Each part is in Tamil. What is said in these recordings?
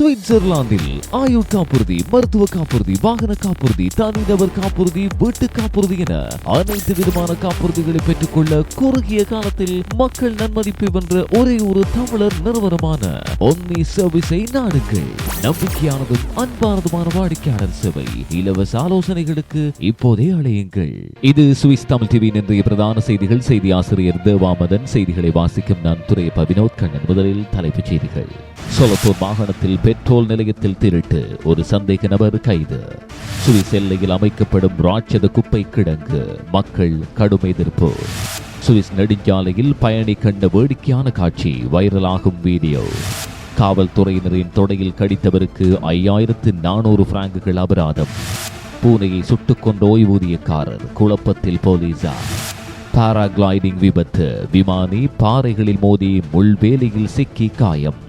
சுவிட்சர்லாந்தில் ஆயுள் காப்புறுதி மருத்துவ காப்புறுதி வாகன காப்புறுதி தனிநபர் காப்புறுதி வீட்டு காப்புறுதி என அனைத்து விதமான காப்புறுதிகளை பெற்றுக்கொள்ள குறுகிய காலத்தில் மக்கள் நன்மதிப்பை வென்ற ஒரே ஒரு தமிழர் நிறுவனமான ஒன்னி சர்வீஸை நாடுங்கள். நம்பிக்கையானதும் அன்பானதுமான வாடிக்கையாளர் சேவை இலவச ஆலோசனைகளுக்கு இப்போதே அழையுங்கள். இது சுவிஸ் தமிழ் டிவியின் இன்றைய பிரதான செய்திகள். செய்தி ஆசிரியர் தேவாமதன் செய்திகளை வாசிக்கும் நான் துறை பவினோத் கண்ணன் முதலில் தலைப்புச் செய்திகள். சோலப்பூர் மாகாணத்தில் பெட்ரோல் நிலையத்தில் திருட்டு. ஒரு சந்தேக நபர் கைது. சுவிஸ் எல்லையில் அமைக்கப்படும் ராட்சத குப்பை கிடங்கு. மக்கள் கடும் எதிர்ப்பு. சுவிஸ் நெடுஞ்சாலையில் பயணி கண்ட வேடிக்கையான காட்சி வைரலாகும் வீடியோ. காவல்துறையினரின் தொடையில் கடித்தவருக்கு ஐயாயிரத்து நானூறு பிராங்குகள் அபராதம். பூனையை சுட்டுக் கொண்ட ஓய்வூதியக்காரர் குழப்பத்தில் போலீசார். பாராகிளைடிங் விபத்து. விமானி பாறைகளில் மோதி முள்வேலியில் சிக்கி காயம்.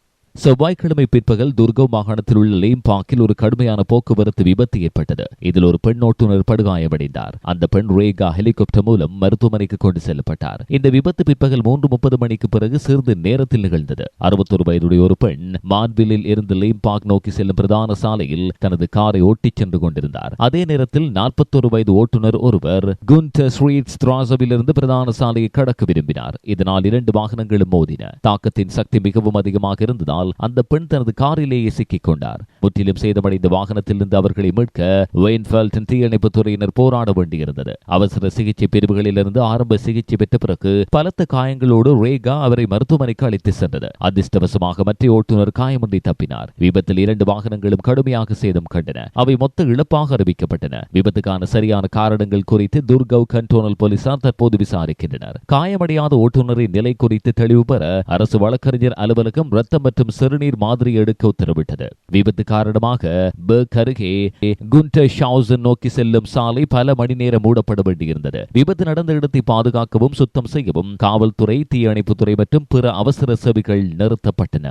செவ்வாய்க்கிழமை பிற்பகல் துர்கோ மாகாணத்தில் உள்ள லேம்பாக்கில் ஒரு கடுமையான போக்குவரத்து விபத்து ஏற்பட்டது. இதில் ஒரு பெண் ஓட்டுநர் படுகாயமடைந்தார். அந்த பெண் ரேகா ஹெலிகாப்டர் மூலம் மருத்துவமனைக்கு கொண்டு செல்லப்பட்டார். இந்த விபத்து பிற்பகல் மூன்று முப்பது மணிக்கு பிறகு சிறிது நேரத்தில் நிகழ்ந்தது. அறுபத்தொரு வயதுடைய ஒரு பெண் மான்வில்லில் இருந்து லேம்பாக் நோக்கி செல்லும் பிரதான சாலையில் தனது காரை ஓட்டிச் சென்று கொண்டிருந்தார். அதே நேரத்தில் நாற்பத்தொரு வயது ஓட்டுநர் ஒருவர் குண்டர் ஸ்ட்ரீட் ஸ்ட்ராசவிலிருந்து பிரதான சாலையை கடக்க விரும்பினார். இதனால் இரண்டு வாகனங்களும் மோதின. தாக்கத்தின் சக்தி மிகவும் அதிகமாக இருந்ததால் இருந்ததால் அந்த பெண் தனது காரிலேயே சிக்கிக் கொண்டார் முற்றிலும் சேதமடைந்த வாகனத்திலிருந்து அவர்களை மீட்க வெயின்ஃபெல்டன் தீயணைப்பு துறையினர் போராட வேண்டியிருந்தது. அவசர சிகிச்சை பிரிவுகளிலிருந்து ஆரம்ப சிகிச்சை பெற்ற பிறகு பலத்த காயங்களோடு ரேகா அவரை மருத்துவமனைக்கு அழைத்து சென்றது. அதிர்ஷ்டவசமாக மற்ற ஓட்டுநர் காயமின்றி தப்பினார். விபத்தில் இரண்டு வாகனங்களும் கடுமையாக சேதம் கண்டன. அவை மொத்த இழப்பாக அறிவிக்கப்பட்டன. விபத்துக்கான சரியான காரணங்கள் குறித்து துர்கவ் கண்டோனல் போலீசார் தற்போது விசாரிக்கின்றனர். காயமடையாத ஓட்டுநரின் நிலை குறித்து தெளிவு பெற அரசு வழக்கறிஞர் அலுவலகம் ரத்தம் மற்றும் சிறுநீர் மாதிரி எடுக்க உத்தரவிட்டது. விபத்து காரணமாக பெர்க் அருகே குண்டர் நோக்கி செல்லும் சாலை பல மணி நேரம் மூடப்பட வேண்டியிருந்தது. விபத்து நடந்த இடத்தை பாதுகாக்கவும் சுத்தம் செய்யவும் காவல்துறை தீயணைப்புத்துறை மற்றும் பிற அவசர சேவைகள் நிறுத்தப்பட்டன.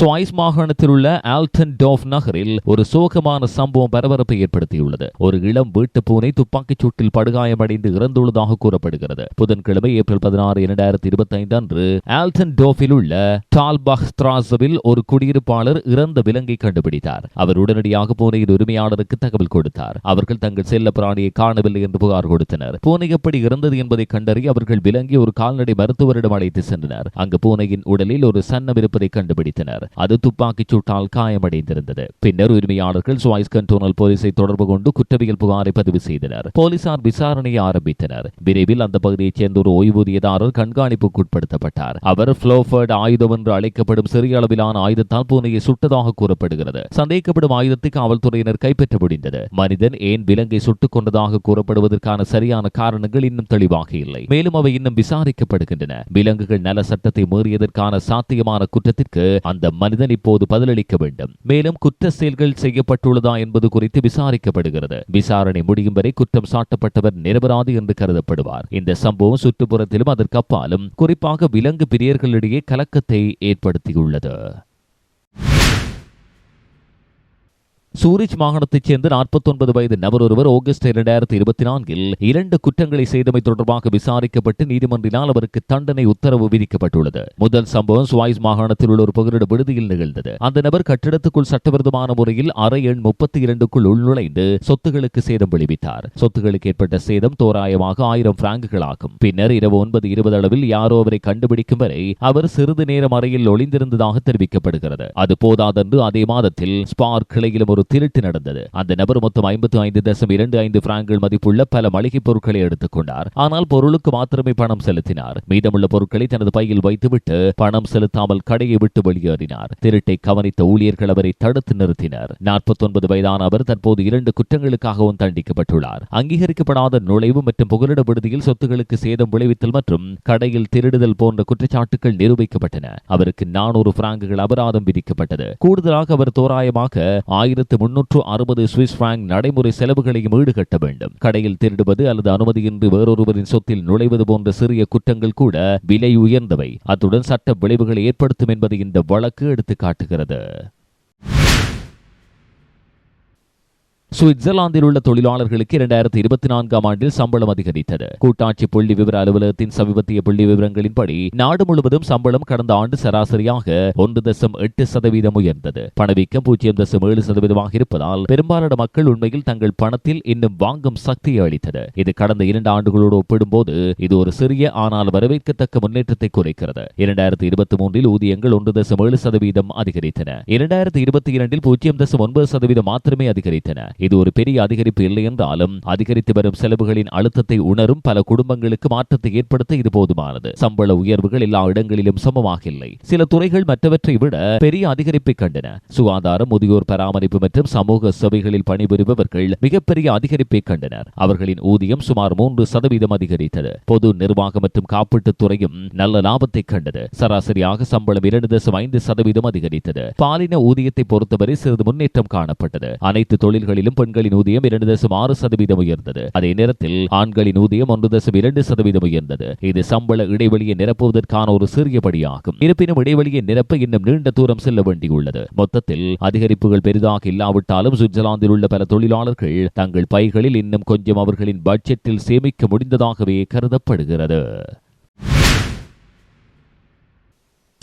சுவைஸ் மாகாணத்தில் உள்ள ஆல்டன் டோஃப் நகரில் ஒரு சோகமான சம்பவம் பரபரப்பை ஏற்படுத்தியுள்ளது. ஒரு இளம் வீட்டு பூனை துப்பாக்கிச் சூட்டில் படுகாயமடைந்து இறந்துள்ளதாக கூறப்படுகிறது. புதன்கிழமை ஏப்ரல் பதினாறு இரண்டாயிரத்தி இருபத்தி ஐந்து அன்று ஆல்டன் டோஃபில் உள்ள டால்பாக் ஸ்திராசவில் ஒரு குடியிருப்பாளர் இறந்த விலங்கை கண்டுபிடித்தார். அவர் உடனடியாக பூனையின் உரிமையாளருக்கு தகவல் கொடுத்தார். அவர்கள் தங்கள் செல்ல பிராணியை காணவில்லை என்று புகார் கொடுத்தனர். பூனை எப்படி இறந்தது என்பதை கண்டறிய அவர்கள் விலங்கி ஒரு கால்நடை மருத்துவரிடம் அழைத்து சென்றனர். அங்கு பூனையின் உடலில் ஒரு சன்னம் இருப்பதை கண்டுபிடித்தனர். அது துப்பாக்கிச் சூட்டால் காயமடைந்திருந்தது. பின்னர் உரிமையாளர்கள் சுவாய்ஸ் கண்டோனல் போலீஸை தொடர்பு கொண்டு குற்றவியல் புகாரை பதிவு செய்தனர். போலீசார் விசாரணையை ஆரம்பித்தனர். விரைவில் அந்த பகுதியைச் சேர்ந்த ஒரு ஓய்வூதியதாரர் கண்காணிப்புக்கு உட்படுத்தப்பட்டார் அவர் புளோஃபர்ட் ஆயுதம் என்று அழைக்கப்படும் சிறிய அளவிலான ஆயுதத்தால் பூனையை சுட்டதாக கூறப்படுகிறது. சந்தேகப்படும் ஆயுதத்தை காவல்துறையினர் கைப்பற்ற முடிந்தது. மனிதன் ஏன் விலங்கை சுட்டுக் கொண்டதாக கூறப்படுவதற்கான சரியான காரணங்கள் இன்னும் தெளிவாக இல்லை. மேலும் அவை இன்னும் விசாரிக்கப்படுகின்றன. விலங்குகள் நல சட்டத்தை மீறியதற்கான சாத்தியமான குற்றத்திற்கு அந்த மனிதன் இப்போது பதிலளிக்க வேண்டும். மேலும் குற்ற செயல்கள் செய்யப்பட்டுள்ளதா என்பது குறித்து விசாரிக்கப்படுகிறது. விசாரணை முடியும் வரை குற்றம் சாட்டப்பட்டவர் நிரபராது என்று கருதப்படுவார். இந்த சம்பவம் சுற்றுப்புறத்திலும் அதற்கு அப்பாலும் குறிப்பாக விலங்கு பிரியர்களிடையே கலக்கத்தை ஏற்படுத்தியுள்ளது. சூரிச் மாகாணத்தைச் சேர்ந்த நாற்பத்தொன்பது வயது நபர் ஒருவர் ஆகஸ்ட் இரண்டாயிரத்தி இருபத்தி நான்கில் இரண்டு குற்றங்களை செய்தமை தொடர்பாக விசாரிக்கப்பட்டு நீதிமன்றினால் அவருக்கு தண்டனை உத்தரவு விதிக்கப்பட்டுள்ளது. முதல் சம்பவம் சுவாய்ஸ் மாகாணத்தில் உள்ள ஒரு பகிரிட விடுதியில் நிகழ்ந்தது. அந்த நபர் கட்டிடத்துக்குள் சட்டவிரோதமான முறையில் அரை எண் முப்பத்தி இரண்டுக்குள் உள்நுழைந்து சொத்துகளுக்கு சேதம் விளைவித்தார். சொத்துகளுக்கு ஏற்பட்ட சேதம் தோராயமாக ஆயிரம் பிராங்குகள் ஆகும். பின்னர் இரவு ஒன்பது இருபது அளவில் யாரோ அவரை கண்டுபிடிக்கும் வரை அவர் சிறிது நேரம் அறையில் ஒளிந்திருந்ததாக தெரிவிக்கப்படுகிறது. அது போதாதென்று அதே மாதத்தில் ஸ்பார் கிளையிலும் ஒரு திருட்டு நடந்தது. அந்த நபர் மொத்தம் ஐம்பத்தி ஐந்து தசம் இரண்டு ஐந்து பிராங்குகள் மதிப்புள்ள பல மளிகை பொருட்களை எடுத்துக் கொண்டார். ஆனால் பொருளுக்கு மாத்திரமே பணம் செலுத்தினார். மீதமுள்ள பொருட்களை தனது பையில் வைத்துவிட்டு பணம் செலுத்தாமல் கடையை விட்டு வெளியேறினார். திருட்டை கவனித்த ஊழியர்கள் அவரை தடுத்து நிறுத்தினர். நாற்பத்தொன்பது வயதான அவர் தற்போது இரண்டு குற்றங்களுக்காகவும் தண்டிக்கப்பட்டுள்ளார். அங்கீகரிக்கப்படாத நுழைவு மற்றும் புகலிட விடுதியில் சொத்துகளுக்கு சேதம் விளைவித்தல் மற்றும் கடையில் திருடுதல் போன்ற குற்றச்சாட்டுகள் நிரூபிக்கப்பட்டன. அவருக்கு நானூறு பிராங்குகள் அபராதம் விதிக்கப்பட்டது. கூடுதலாக அவர் தோராயமாக ஆயிரத்து முன்னூற்று அறுபது சுவிஸ் பிராங்க் நடைமுறை செலவுகளையும் ஈடுகட்ட வேண்டும். கடையில் திருடுவது அல்லது அனுமதியின்றி வேறொருவரின் சொத்தில் நுழைவது போன்ற சிறிய குற்றங்கள் கூட விலை உயர்ந்தவை. அத்துடன் சட்ட விளைவுகளை ஏற்படுத்தும் என்பதை இந்த வழக்கு எடுத்து காட்டுகிறது சுவிட்சர்லாந்தில் உள்ள தொழிலாளர்களுக்கு இரண்டாயிரத்தி இருபத்தி நான்காம் ஆண்டில் சம்பளம் அதிகரித்தது. கூட்டாட்சி புள்ளி விவர அலுவலகத்தின் சமீபத்திய புள்ளி விவரங்களின்படி நாடு முழுவதும் சம்பளம் கடந்த ஆண்டு சராசரியாக ஒன்று தசம் எட்டு சதவீதம் உயர்ந்தது. பணவீக்கம் பூஜ்ஜியம் தசம் ஏழு சதவீதமாக இருப்பதால் பெரும்பாலான மக்கள் உண்மையில் தங்கள் பணத்தில் இன்னும் வாங்கும் சக்தியை அளித்தது. இது கடந்த இரண்டு ஆண்டுகளோடு ஒப்பிடும்போது இது ஒரு சிறிய ஆனால் வரவேற்கத்தக்க முன்னேற்றத்தை குறைக்கிறது. இரண்டாயிரத்தி இருபத்தி மூன்றில் ஊதியங்கள் ஒன்று தசம் ஏழு சதவீதம் அதிகரித்தன. இரண்டாயிரத்தி இருபத்தி இரண்டில் பூஜ்ஜியம் தசம் ஒன்பது சதவீதம் மாத்திரமே அதிகரித்தன. இது ஒரு பெரிய அதிகரிப்பு இல்லை என்றாலும் அதிகரித்து வரும் செலவுகளின் அழுத்தத்தை உணரும் பல குடும்பங்களுக்கு மாற்றத்தை ஏற்படுத்த இது போதுமானது. சம்பள உயர்வுகள் எல்லா இடங்களிலும் சமமாக இல்லை சில துறைகள் மற்றவற்றை விட பெரிய அதிகரிப்பை கண்டன. சுகாதாரம் முதியோர் பராமரிப்பு மற்றும் சமூக சேவைகளில் பணிபுரிபவர்கள் மிகப்பெரிய அதிகரிப்பை கண்டனர். அவர்களின் ஊதியம் சுமார் மூன்று சதவீதம் அதிகரித்தது. பொது நிர்வாகம் மற்றும் காப்பீட்டுத் துறையும் நல்ல லாபத்தை கண்டது. சராசரியாக சம்பளம் இரண்டு தசம் ஐந்து சதவீதம் அதிகரித்தது. பாலின ஊதியத்தை பொறுத்தவரை சிறிது முன்னேற்றம் காணப்பட்டது. அனைத்து தொழில்களிலும் பெண்களின் ஊதியம் இரண்டு தசம் ஆறு சதவீதம் உயர்ந்தது. அதே நேரத்தில் ஆண்களின் ஊதியம் ஒன்று தசம் இரண்டு சதவீதம் உயர்ந்தது. இது சம்பள இடைவெளியை நிரப்புவதற்கான ஒரு சிறிய படியாகும். இருப்பினும் இடைவெளியை நிரப்ப இன்னும் நீண்ட தூரம் செல்ல வேண்டியுள்ளது. மொத்தத்தில் அதிகரிப்புகள் பெரிதாக இல்லாவிட்டாலும் சுவிட்சர்லாந்தில் உள்ள பல தொழிலாளர்கள் தங்கள் பைகளில் இன்னும் கொஞ்சம் அவர்களின் பட்ஜெட்டில் சேமிக்க முடிந்ததாகவே கருதப்படுகிறது.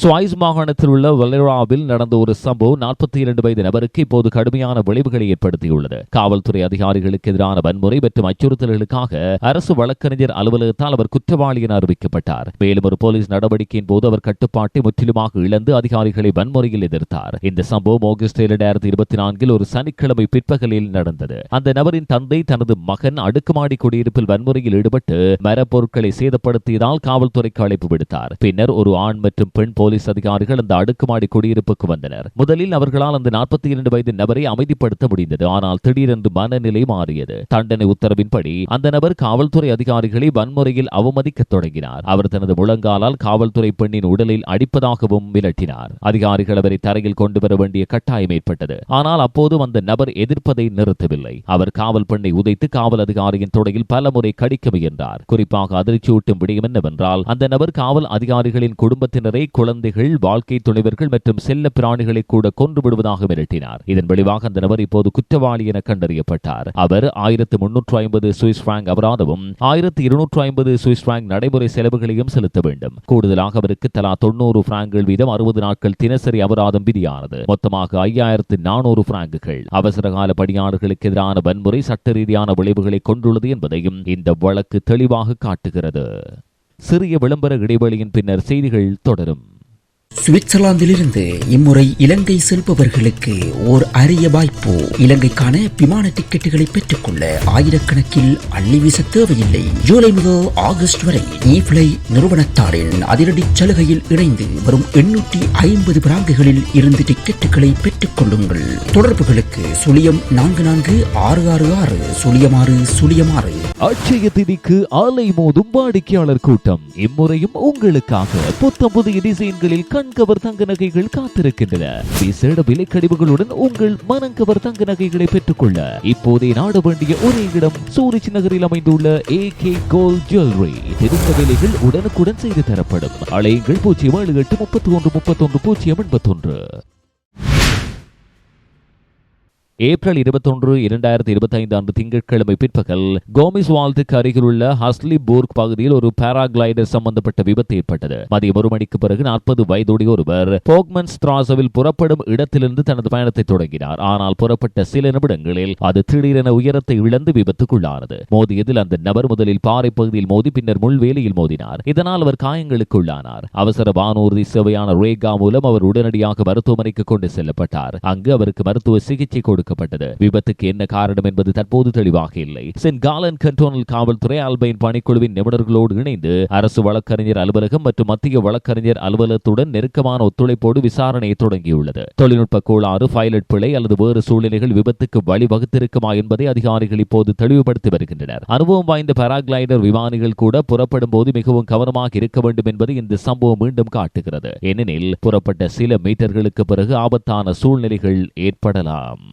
சுவாய்ஸ் மாகாணத்தில் உள்ள வலெராவில் நடந்த ஒரு சம்பவம் நாற்பத்தி இரண்டு வயது நபருக்கு இப்போது கடுமையான விளைவுகளை ஏற்படுத்தியுள்ளது. காவல்துறை அதிகாரிகளுக்கு எதிரான வன்முறை மற்றும் அச்சுறுத்தல்களுக்காக அரசு வழக்கறிஞர் அலுவலகத்தால் அவர் குற்றவாளி என அறிவிக்கப்பட்டார். மேலும் ஒரு போலீஸ் நடவடிக்கையின் போது அவர் கட்டுப்பாட்டை முற்றிலுமாக இழந்து அதிகாரிகளை வன்முறையில் எதிர்த்தார். இந்த சம்பவம் ஆகஸ்ட் இரண்டாயிரத்தி இருபத்தி நான்கில் ஒரு சனிக்கிழமை பிற்பகலில் நடந்தது. அந்த நபரின் தந்தை தனது மகன் அடுக்குமாடி குடியிருப்பில் வன்முறையில் ஈடுபட்டு மரப்பொருட்களை சேதப்படுத்தியதால் காவல்துறைக்கு அழைப்பு விடுத்தார். பின்னர் ஒரு ஆண் மற்றும் பெண் போலீஸ் அதிகாரிகள் அந்த அடுக்குமாடி குடியிருப்புக்கு வந்தனர். முதலில் அவர்களால் அந்த நாற்பத்தி இரண்டு வயது நபரை அமைதிப்படுத்த முடிந்தது. ஆனால் திடீரென்று மனநிலை மாறியது. தண்டனை உத்தரவின்படி அந்த நபர் காவல்துறை அதிகாரிகளை வன்முறையில் அவமதிக்கத் தொடங்கினார். அவர் தனது முழங்காலால் காவல்துறை பெண்ணின் உடலில் அடிப்பதாகவும் மிரட்டினார். அதிகாரிகள் அவரை தரையில் கொண்டு வர வேண்டிய கட்டாயம் ஏற்பட்டது. ஆனால் அப்போதும் அந்த நபர் எதிர்ப்பதை நிறுத்தவில்லை. அவர் காவல் பெண்ணை உதைத்து காவல் அதிகாரியின் தொடையில் பல முறை கடிக்க முயன்றார். குறிப்பாக அதிர்ச்சியூட்டும் விடயம் என்னவென்றால் அந்த நபர் காவல் அதிகாரிகளின் குடும்பத்தினரை குழந்தைகள் வாழ்க்கை துணைவர்கள் மற்றும் செல்ல பிராணிகளை கூட கொன்று விடுவதாக மிரட்டினார். இதன் விளைவாக அந்த நபர் இப்போது குற்றவாளி என கண்டறியப்பட்டார். அவர் ஆயிரத்து முன்னூற்று ஐம்பது சுவிஸ் பிராங்க் அபராதமும் ஆயிரத்து இருநூற்று ஐம்பது சுவிஸ் பிராங்க் நடைமுறை செலவுகளையும் செலுத்த வேண்டும். கூடுதலாக அவருக்கு தலா தொண்ணூறு பிராங்குகள் வீதம் அறுபது நாட்கள் தினசரி அபராதம் விதியானது. மொத்தமாக ஐயாயிரத்து நானூறு பிராங்குகள். அவசரகால பணியாளர்களுக்கு எதிரான வன்முறை சட்ட ரீதியான விளைவுகளை கொண்டுள்ளது என்பதையும் இந்த வழக்கு தெளிவாக காட்டுகிறது. சிறிய விளம்பர இடைவெளியின் பின்னர் செய்திகள் தொடரும். சுவிட்சர்லாந்திலிருந்து இம்முறை இலங்கை செல்பவர்களுக்கு ஓர் அரிய வாய்ப்பு. இலங்கைக்கான விமான டிக்கெட்டுகளை பெற்றுக்கொள்ள ஆயிரக்கணக்கில் அள்ளி வீச தேவையில்லை. ஜூலை முதல் ஆகஸ்ட் வரை ஈஃப்ளை நிறுவனத்தாரின் அதிரடி சலுகையில் இணைந்து வரும் எண்ணூற்றி ஐம்பது பிராங்குகளில் இருந்து டிக்கெட்டுகளை பெற்றுக் கொள்ளுங்கள். தொடர்புகளுக்கு சுழியம் நான்கு நான்கு ஆறு ஆறு ஆறு சுழியம் ஆறு சுழியம் ஆறு. அட்சய திதிக்கு ஆலை மோதும் வாடிக்கையாளர் கூட்டம். இம்முறையும் உங்களுக்காக. புத்தம் புதிய டிசைன்களில் மனங்கவர் தங்க நகைகள் காத்திருக்கின்றன. விசேட விலை கழிவுகளுடன் உங்கள் மனங்கவர் தங்க நகைகளை பெற்றுக்கொள்ள இப்போதே நாட வேண்டிய ஒரே இடம் சூரிச் நகரில் அமைந்துள்ள ஏ கே கோல்ட் ஜுவல்லரி தெரிந்த விலைகள் உடனுக்குடன் செய்து தரப்படும். அலையுங்கள் பூஜ்ஜியம் ஏழு எட்டு முப்பத்தி ஒன்று முப்பத்தொன்று பூஜ்ஜியம் எண்பத்தொன்று. ஏப்ரல் இருபத்தொன்று இரண்டாயிரத்தி இருபத்தி ஐந்து அன்று திங்கட்கிழமை பிற்பகல் கோமிஸ் அருகில் உள்ள ஹஸ்லி போர்க் பகுதியில் ஒரு பாராகிளைடர் சம்பந்தப்பட்ட விபத்து ஏற்பட்டது. மதியம் ஒரு மணிக்கு பிறகு நாற்பது வயதுடைய ஒருவர் போக்மன் ஸ்ட்ராசவில் புறப்படும் இடத்திலிருந்து தனது பயணத்தை தொடங்கினார். ஆனால் புறப்பட்ட சில நிமிடங்களில் அது திடீரென உயரத்தை இழந்து விபத்துக்குள்ளானது. மோதியதில் அந்த நபர் முதலில் பாறை பகுதியில் மோதி பின்னர் முள்வேலியில் மோதினார். இதனால் அவர் காயங்களுக்குள்ளானார். அவசர வானூர்தி சேவையான ரேகா மூலம் அவர் உடனடியாக மருத்துவமனைக்கு கொண்டு செல்லப்பட்டார். அங்கு அவருக்கு மருத்துவ சிகிச்சை கொடுக்க கொடுக்கப்பட்டது விபத்துக்கு என்ன காரணம் என்பது தற்போது தெளிவாக இல்லை. சென்ட் காலன் கண்டோனல் காவல்துறை ஆல்பைன் பணிக்குழுவின் நிபுணர்களோடு இணைந்து அரசு வழக்கறிஞர் அலுவலகம் மற்றும் மத்திய வழக்கறிஞர் அலுவலகத்துடன் நெருக்கமான ஒத்துழைப்போடு விசாரணையை தொடங்கியுள்ளது. தொழில்நுட்ப கோளாறு பைலட் பிழை அல்லது வேறு சூழ்நிலைகள் விபத்துக்கு வழிவகுத்திருக்குமா என்பதை அதிகாரிகள் இப்போது தெளிவுபடுத்தி வருகின்றனர். அனுபவம் வாய்ந்த பாராகிளைடர் விமானிகள் கூட புறப்படும் போது மிகவும் கவனமாக இருக்க வேண்டும் என்பதை இந்த சம்பவம் மீண்டும் காட்டுகிறது. ஏனெனில் புறப்பட்ட சில மீட்டர்களுக்கு பிறகு ஆபத்தான சூழ்நிலைகள் ஏற்படலாம்.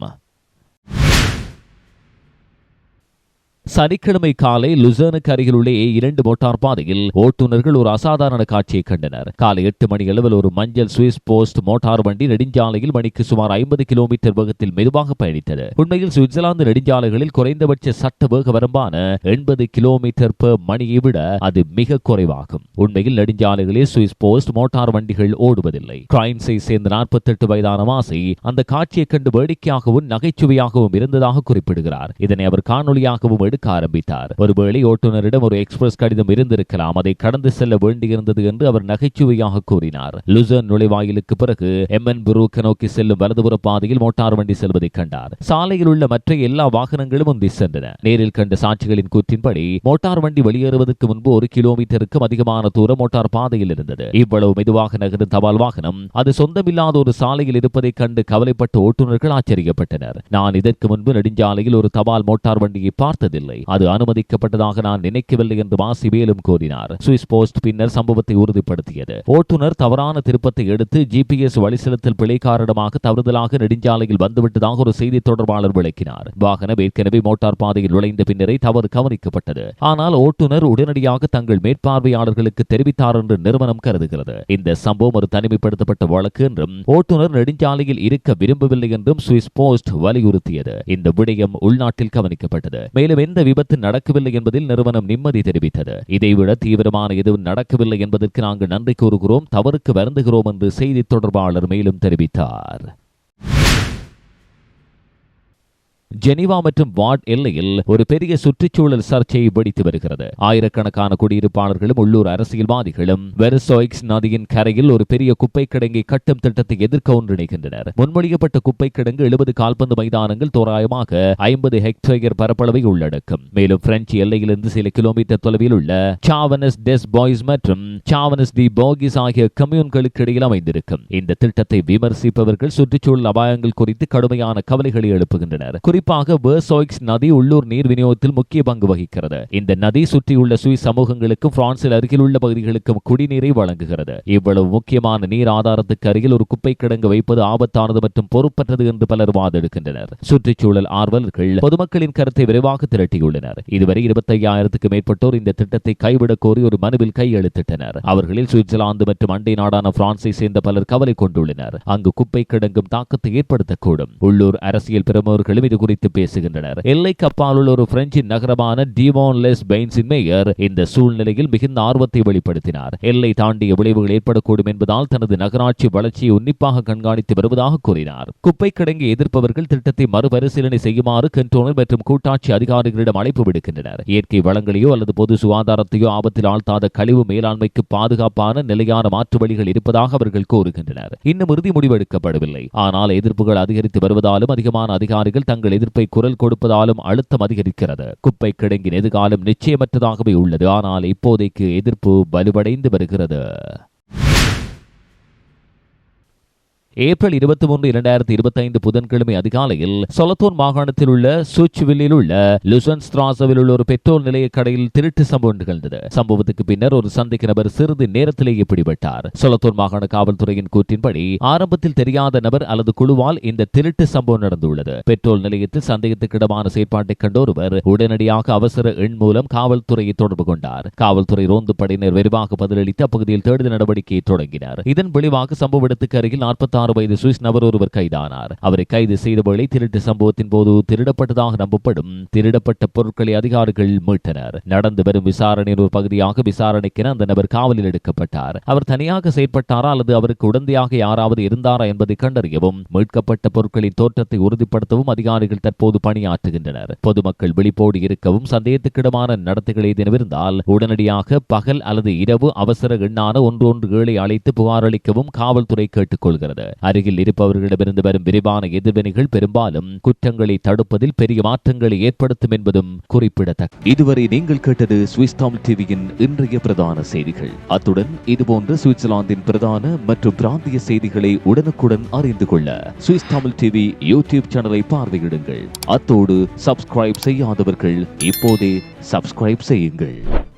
சனிக்கிழமை காலை லுசனுக்கு அருகிலுள்ளே இரண்டு மோட்டார் பாதையில் ஓட்டுநர்கள் ஒரு அசாதாரண காட்சியை கண்டனர். காலை எட்டு மணி அளவில் ஒரு மஞ்சள் சுவிஸ் போஸ்ட் மோட்டார் வண்டி நெடுஞ்சாலையில் மணிக்கு சுமார் ஐம்பது கிலோமீட்டர் வேகத்தில் மெதுவாக பயணித்தது. உண்மையில் சுவிட்சர்லாந்து நெடுஞ்சாலைகளில் குறைந்தபட்ச சட்ட வேக வரம்பான எண்பது கிலோமீட்டர் பெர் மணியை விட அது மிக குறைவாகும். உண்மையில் நெடுஞ்சாலைகளில் சுவிஸ் போஸ்ட் மோட்டார் வண்டிகள் ஓடுவதில்லை. கிரைம்ஸை சேர்ந்த நாற்பத்தெட்டு வயதான மாசி அந்த காட்சியை கண்டு வேடிக்கையாகவும் நகைச்சுவையாகவும் இருந்ததாக குறிப்பிடுகிறார். இதனை அவர் காணொலியாகவும் எடுக்க ஆரம்பித்தார். ஒருவேளை ஓட்டுநரிடம் ஒரு எக்ஸ்பிரஸ் கடிதம் இருந்திருக்கலாம். அதை கடந்து செல்ல வேண்டியிருந்தது என்று அவர் நகைச்சுவையாக கூறினார். லுசன் நுழைவாயிலுக்கு பிறகு எம். என். புரூக்க நோக்கி செல்லும் வலதுபுற பாதையில் மோட்டார் வண்டி செல்வதை கண்டார். சாலையில் உள்ள மற்ற எல்லா வாகனங்களும் முந்தி சென்றன. நேரில் கண்ட சாட்சிகளின் கூற்றின்படி மோட்டார் வண்டி வெளியேறுவதற்கு முன்பு ஒரு கிலோமீட்டருக்கும் அதிகமான தூரம் மோட்டார் பாதையில் இருந்தது. இவ்வளவு மெதுவாக நகரும் தபால் வாகனம் அது சொந்தமில்லாத ஒரு சாலையில் இருப்பதைக் கண்டு கவலைப்பட்ட ஓட்டுநர்கள் ஆச்சரியப்பட்டனர். நான் இதற்கு முன்பு நெடுஞ்சாலையில் ஒரு தபால் மோட்டார் வண்டியை பார்த்ததில்லை. அது அனுமதிக்கப்பட்டதாக நான் நினைக்கவில்லை என்று மாசி மேலும் கூறினார். சுவிஸ் போஸ்ட் பின்னர் சம்பவத்தை உறுதிப்படுத்தியது. ஓட்டுநர் தவறான திருப்பத்தை எடுத்து ஜிபிஎஸ் வழிசெலுத்தல் பிழை காரணமாக தவறுதலாக நெடுஞ்சாலையில் வந்துவிட்டதாக ஒரு செய்தி தொடர்பாளர் விளக்கினார். வாகனம் ஏற்கனவே மோட்டார் பாதையில் நுழைந்த பின்னரே தவறு கவனிக்கப்பட்டது. ஆனால் ஓட்டுநர் உடனடியாக தங்கள் மேற்பார்வையாளர்களுக்கு தெரிவித்தார் என்று நிறுவனம் கருதுகிறது. இந்த சம்பவம் ஒரு தனிமைப்படுத்தப்பட்ட வழக்கு என்றும் ஓட்டுநர் நெடுஞ்சாலையில் இருக்க விரும்பவில்லை என்றும் சுவிஸ் போஸ்ட் வலியுறுத்தியது. இந்த விடயம் உள்நாட்டில் கவனிக்கப்பட்டது. மேலும் எந்த விபத்து நடக்கவில்லை என்பதில் நிறுவனம் நிம்மதி தெரிவித்தது. இதைவிட தீவிரமான எதுவும் நடக்கவில்லை என்பதற்கு நாங்கள் நன்றி கூறுகிறோம் தவறுக்கு வருந்துகிறோம் என்று செய்தி தொடர்பாளர் மேலும் தெரிவித்தார். ஜெனிவா மற்றும் வாட் எல்லையில் ஒரு பெரிய சுற்றுச்சூழல் சர்ச்சையை வெடித்து வருகிறது. ஆயிரக்கணக்கான குடியிருப்பாளர்களும் உள்ளூர் அரசியல்வாதிகளும் வெர்சோய்க்ஸ் நதியின் கரையில் ஒரு பெரிய குப்பை கிடங்கை கட்டும் திட்டத்தை எதிர்க்க ஒன்றிணைகின்றனர். முன்மொழியப்பட்ட குப்பை கிடங்கு எழுபது கால்பந்து மைதானங்கள் தோராயமாக ஐம்பது ஹெக்டேயர் பரப்பளவை உள்ளடக்கும். மேலும் பிரெஞ்சு எல்லையிலிருந்து சில கிலோமீட்டர் தொலைவில் உள்ள சாவனஸ் டெஸ் பாய்ஸ் மற்றும் சாவனஸ் தி போகிஸ் ஆகிய கம்யூன்களுக்கு இடையில் அமைந்திருக்கும். இந்த திட்டத்தை விமர்சிப்பவர்கள் சுற்றுச்சூழல் அபாயங்கள் குறித்து கடுமையான கவலைகளை எழுப்புகின்றனர். குறிப்பாக பேர்சோய்க்ஸ் நதி உள்ளூர் நீர் விநியோகத்தில் முக்கிய பங்கு வகிக்கிறது. இந்த நதி சுற்றியுள்ள சுவிஸ் சமூகங்களுக்கும் பிரான்சில் அருகில் உள்ள பகுதிகளுக்கும் குடிநீரை வழங்குகிறது. இவ்வளவு முக்கியமான நீர் ஆதாரத்துக்கு அருகில் ஒரு குப்பை கிடங்கு வைப்பது ஆபத்தானது மற்றும் பொறுப்பற்றது என்று பலர் வாதெடுக்கின்றனர். சுற்றுச்சூழல் ஆர்வலர்கள் பொதுமக்களின் கருத்தை விரைவாக திரட்டியுள்ளனர். இதுவரை இருபத்தையாயிரத்துக்கு மேற்பட்டோர் இந்த திட்டத்தை கைவிடக் கோரி ஒரு மனுவில் கையெழுத்திட்டனர். அவர்களில் சுவிட்சர்லாந்து மற்றும் அண்டை நாடான பிரான்சை சேர்ந்த பலர் கவலை கொண்டுள்ளனர். அங்கு குப்பை கிடங்கும் தாக்கத்தை ஏற்படுத்தக்கூடும். உள்ளூர் அரசியல் பிரமுகர்களும் இது குறித்து பேசுகின்றனர். எல்லைக்கு அப்பால் உள்ள ஒரு பிரெஞ்சு நகரமான டிமோன்லெஸ் பெயின்ஸின் மேயர் இந்த சூழ்நிலையில் மிகுந்த ஆர்வத்தை வெளிப்படுத்தினார். எல்லை தாண்டிய விளைவுகள் ஏற்படக்கூடும் என்பதால் தனது நகராட்சி வளர்ச்சியை உன்னிப்பாக கண்காணித்து வருவதாக கூறினார். குப்பை கிடங்கை எதிர்ப்பவர்கள் திட்டத்தை மறுபரிசீலனை செய்யுமாறு கண்டோனல் மற்றும் கூட்டாட்சி அதிகாரிகளிடம் அழைப்பு விடுக்கின்றனர். இயற்கை வளங்களையோ அல்லது பொது சுகாதாரத்தையோ ஆபத்தில் ஆழ்த்தாத கழிவு மேலாண்மைக்கு பாதுகாப்பான நிலையான மாற்று வழிகள் இருப்பதாக அவர்கள் கூறுகின்றனர். இன்னும் இறுதி முடிவெடுக்கப்படவில்லை ஆனால் எதிர்ப்புகள் அதிகரித்து வருவதாலும் அதிகமான அதிகாரிகள் தங்கள் எதிர்ப்பை குரல் கொடுப்பதாலும் அழுத்தம் அதிகரிக்கிறது. குப்பை கிடங்கின் எதிர்காலம் நிச்சயமற்றதாகவே உள்ளது. ஆனால் இப்போதைக்கு எதிர்ப்பு வலுவடைந்து வருகிறது. ஏப்ரல் இருபத்தி மூன்று இரண்டாயிரத்தி இருபத்தைந்து புதன்கிழமை அதிகாலையில் சொலத்தோன் மாகாணத்தில் உள்ள சூச்சுவில்லில் உள்ள லுசன் ஸ்திராசவில் உள்ள ஒரு பெட்ரோல் நிலைய கடையில் திருட்டு சம்பவம் நிகழ்ந்தது. சம்பவத்துக்கு பின்னர் ஒரு சந்தேக நபர் சிறிது நேரத்திலேயே பிடிபட்டார். சொலத்தோன் மாகாண காவல்துறையின் கூற்றின்படி ஆரம்பத்தில் தெரியாத நபர் அல்லது குழுவால் இந்த திருட்டு சம்பவம் நடந்துள்ளது. பெட்ரோல் நிலையத்தில் சந்தேகத்துக்கிடமான செயற்பாட்டை கண்ட ஒருவர் உடனடியாக அவசர எண் மூலம் காவல்துறையை தொடர்பு கொண்டார். காவல்துறை ரோந்து படையினர் விரைவாக பதிலளித்து அப்பகுதியில் தேடுதல் நடவடிக்கையை தொடங்கினர். இதன் விளைவாக சம்பவ இடத்துக்கு அருகில் நாற்பத்தி ஆறு வயது சுவிஸ் நபர் ஒருவர் கைதானார். அவரை கைது செய்த வேளை திருட்டு சம்பவத்தின் போது திருடப்பட்டதாக நம்பப்படும் திருடப்பட்ட பொருட்களை அதிகாரிகள் மீட்டனர். நடந்து வரும் விசாரணையின் ஒரு பகுதியாக விசாரணைக்கென அந்த நபர் காவலில் எடுக்கப்பட்டார். அவர் தனியாக செயற்பட்டாரா அல்லது அவருக்கு உடந்தையாக யாராவது இருந்தாரா என்பதை கண்டறியவும் மீட்கப்பட்ட பொருட்களின் தோற்றத்தை உறுதிப்படுத்தவும் அதிகாரிகள் தற்போது பணியாற்றுகின்றனர். பொதுமக்கள் விழிப்போடு இருக்கவும் சந்தேகத்துக்கிடமான நடத்தைகள் ஏதேனும் இருந்தால் உடனடியாக பகல் அல்லது இரவு அவசர எண்ணான ஒன்று ஒன்று ஏழை அழைத்து புகார் அளிக்கவும் காவல்துறை கேட்டுக்கொள்கிறது. அருகில் இருப்பவர்களிடமிருந்து வரும் விரிவான எதிர்வினைகள் பெரும்பாலும் குற்றங்களை தடுப்பதில் பெரிய மாற்றங்களை ஏற்படுத்தும் என்பதும் குறிப்பிடத்தக்க. இதுவரை நீங்கள் கேட்டது சுவிஸ் தமிழ் டிவியின் இன்றைய பிரதான செய்திகள். அத்துடன் இதுபோன்ற சுவிட்சர்லாந்தின் பிரதான மற்றும் பிராந்திய செய்திகளை உடனுக்குடன் அறிந்து கொள்ள சுவிஸ் தமிழ் டிவி யூடியூப் சேனலை பார்வையிடுங்கள். அத்தோடு சப்ஸ்கிரைப் செய்யாதவர்கள் இப்போதே சப்ஸ்கிரைப் செய்யுங்கள்.